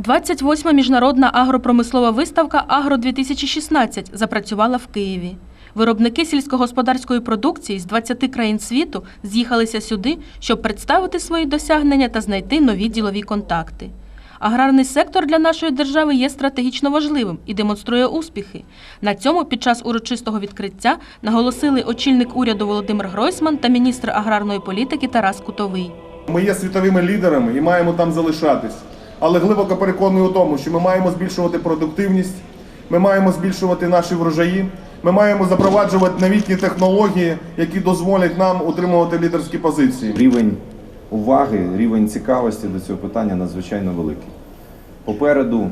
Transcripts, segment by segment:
28-ма міжнародна агропромислова виставка Агро-2016 запрацювала в Києві. Виробники сільськогосподарської продукції з 20 країн світу з'їхалися сюди, щоб представити свої досягнення та знайти нові ділові контакти. Аграрний сектор для нашої держави є стратегічно важливим і демонструє успіхи. На цьому під час урочистого відкриття наголосили очільник уряду Володимир Гройсман та міністр аграрної політики Тарас Кутовий. Ми є світовими лідерами і маємо там залишатись. Але глибоко переконаний у тому, що ми маємо збільшувати продуктивність, ми маємо збільшувати наші врожаї, ми маємо запроваджувати новітні технології, які дозволять нам утримувати лідерські позиції. Рівень уваги, рівень цікавості до цього питання надзвичайно великий. Попереду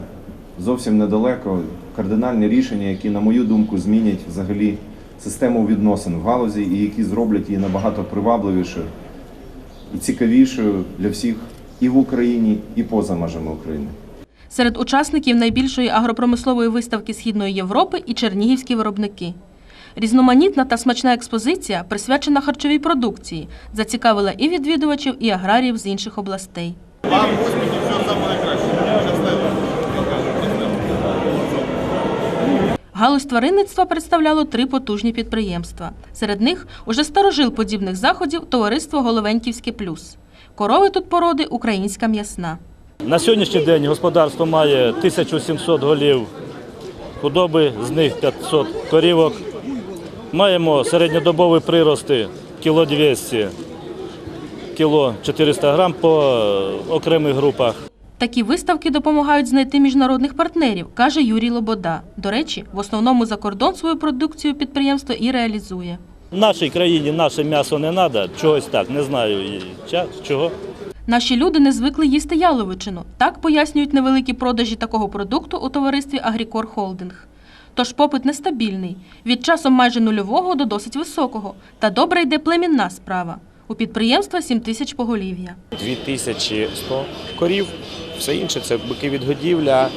зовсім недалеко кардинальні рішення, які, на мою думку, змінять взагалі систему відносин в галузі і які зроблять її набагато привабливішою і цікавішою для всіх і в Україні, і поза межами України. Серед учасників найбільшої агропромислової виставки Східної Європи і чернігівські виробники. Різноманітна та смачна експозиція, присвячена харчовій продукції, зацікавила і відвідувачів, і аграріїв з інших областей. Вам успіхів, найкращого. Галузь тваринництва представляло три потужні підприємства. Серед них уже старожил подібних заходів товариство Головеньківське плюс. Корови тут породи українська м'ясна. На сьогоднішній день господарство має 1700 голів худоби, з них 500 корівок. Маємо середньодобові прирости кіло 200, кіло 400 грам по окремих групах. Такі виставки допомагають знайти міжнародних партнерів, каже Юрій Лобода. До речі, в основному за кордон свою продукцію підприємство і реалізує. В нашій країні наше м'ясо не треба, чогось так, не знаю чого. Наші люди не звикли їсти яловичину. Так пояснюють невеликі продажі такого продукту у товаристві Агрікор Холдинг. Тож попит нестабільний, від часом майже нульового до досить високого. Та добре йде племінна справа. У підприємства 7 тисяч поголів'я. 2100 корів. Все інше це бики відгодівля,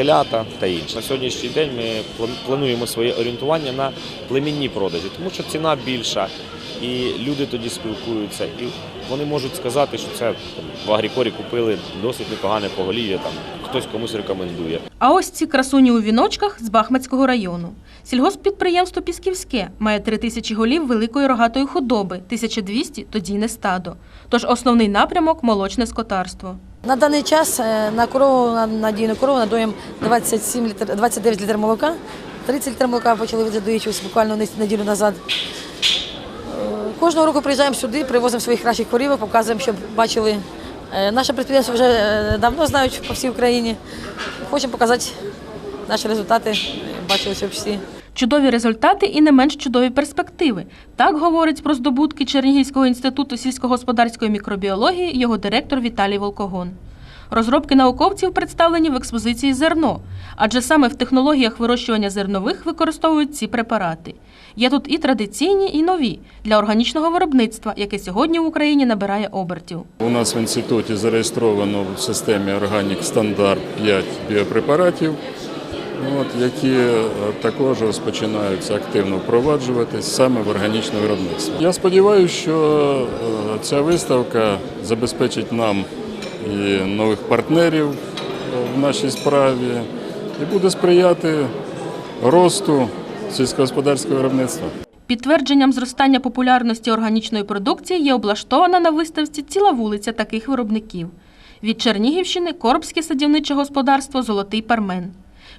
телята та інше. На сьогоднішній день ми плануємо своє орієнтування на племінні продажі, тому що ціна більша, і люди тоді спілкуються, і вони можуть сказати, що це в Агрікорі купили досить непогане поголів'я, там хтось комусь рекомендує. А ось ці красуні у віночках з Бахмацького району. Сільгосппідприємство Пісківське має 3 тисячі голів великої рогатої худоби, 1200 – тодійне стадо. Тож основний напрямок – молочне скотарство. На даний час е, на корову на надійну корову надоїмо 27 літр, 29 літр молока. 30 літр молока почали задоїти буквально неділю назад. Е, Кожного року приїжджаємо сюди, привозимо своїх кращих корівок, показуємо, щоб бачили. Е, Наше підприємство вже давно знають по всій Україні. Хочемо показати наші результати, бачили, щоб всі. Чудові результати і не менш чудові перспективи. Так говорить про здобутки Чернігівського інституту сільськогосподарської мікробіології його директор Віталій Волкогон. Розробки науковців представлені в експозиції зерно, адже саме в технологіях вирощування зернових використовують ці препарати. Є тут і традиційні, і нові для органічного виробництва, яке сьогодні в Україні набирає обертів. У нас в інституті зареєстровано в системі Органік Стандарт 5 біопрепаратів, от, які е, також розпочинаються активно впроваджуватись саме в органічне виробництво. Я сподіваюся, що е, ця виставка забезпечить нам і нових партнерів е, в нашій справі і буде сприяти росту сільськогосподарського виробництва. Підтвердженням зростання популярності органічної продукції є облаштована на виставці ціла вулиця таких виробників. Від Чернігівщини Коробське садівниче господарство Золотий пармен.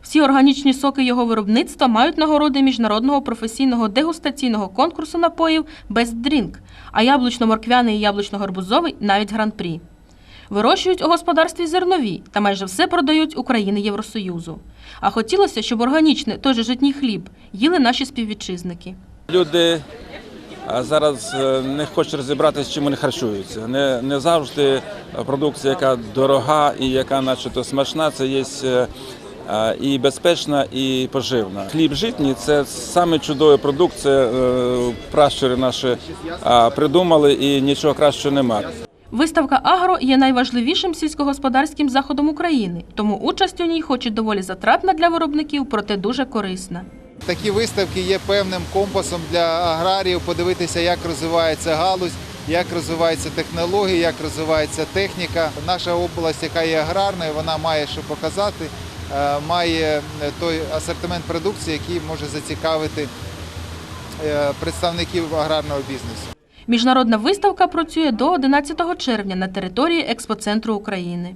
Всі органічні соки його виробництва мають нагороди міжнародного професійного дегустаційного конкурсу напоїв Best Drink, а яблучно-морквяний і яблучно-гарбузовий навіть гран-прі. Вирощують у господарстві зернові та майже все продають у країни Євросоюзу. А хотілося, щоб органічний той же житній хліб їли наші співвітчизники. Люди зараз е, не хочуть розібратися, чим вони харчуються. Не, не завжди продукція, яка дорога і яка начебто смачна, це є е, і безпечна, і поживна. Хліб житній це саме чудовий продукт, це е, пращури наші придумали і нічого кращого немає. Виставка Агро є найважливішим сільськогосподарським заходом України, тому участь у ній, хоч і доволі затратна для виробників, проте дуже корисна. Такі виставки є певним компасом для аграріїв подивитися, як розвивається галузь, як розвиваються технології, як розвивається техніка. Наша область, яка є аграрною, вона має що показати, має той асортимент продукції, який може зацікавити е, представників аграрного бізнесу. Міжнародна виставка працює до 11 червня на території експоцентру України.